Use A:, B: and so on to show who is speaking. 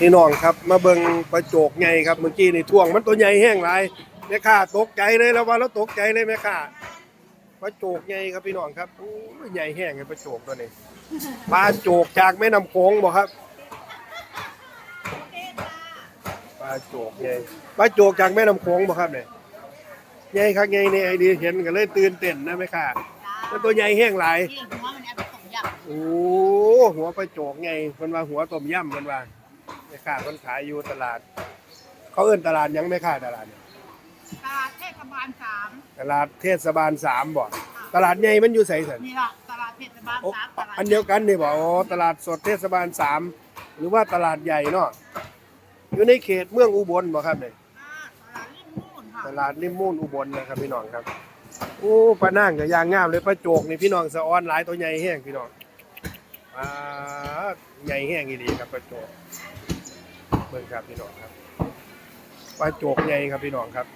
A: พี่น้องครับ มาเบิ่งปลาโจกใหญ่ครับเมื่อกี้นี่ท่วงมันตัวใหญ่แห้งหลายแม่ค้าตกใจเลยแล้วว่าเราตกใจเลยแม่ค้าปลาโจกใหญ่ครับพี่น้องครับโอ้ยใหญ่แห้งไงปลาโจกตัวนี้ปลาโจกจากแม่น้ำโขงบ่ครับปลาโจกใหญ่ปลาโจกจากแม่น้ำโขงบ่ครับเนี่ยใหญ่ครับใหญ่นี่ไอเดียเห็นก็เลยตื่นเต้นนะแม่ค้ามันตัวใหญ่แห้งหลาย
B: ที่หัวมันเอาไปต้มยำ
A: โอ้หัวปลาโจกไงเพิ่นว่าหัวต้มยำเพิ่นว่า แม่ค้าเพิ่นขายอยู่ตลาด เขาเอิ้นตลาดหยังแม่ค้าตลาดเนี่ย
B: ตลาดเทศบาลสาม
A: ตลาดเทศบาลสามบ่ตลาดใหญ่มันอยู่ไสซั่น
B: นี่ล่ะตลาดเทศบาล
A: โอ้
B: สามตลาด
A: อันเดียวกันนี่บ่อ๋อตลาดสดเทศบาลสามหรือว่าตลาดใหญ่เนาะอยู่ในเขตเมืองอุบลบ่ครับเนี่ย
B: อ่าตลาดริมนู่นค่ะ
A: ตลาดริมมูลอุบลนะครับพี่น้องครับโอ้ปลานั่งก็ยางงามเลยปลาโจกนี่พี่น้องสะออนหลายตัวใหญ่แห้งพี่น้องอ่าใหญ่แห้งอีหลีครับปลาโจก เบิ่งครับพี่น้องครับปลาโจกใหญ่ครับพี่น้องครับ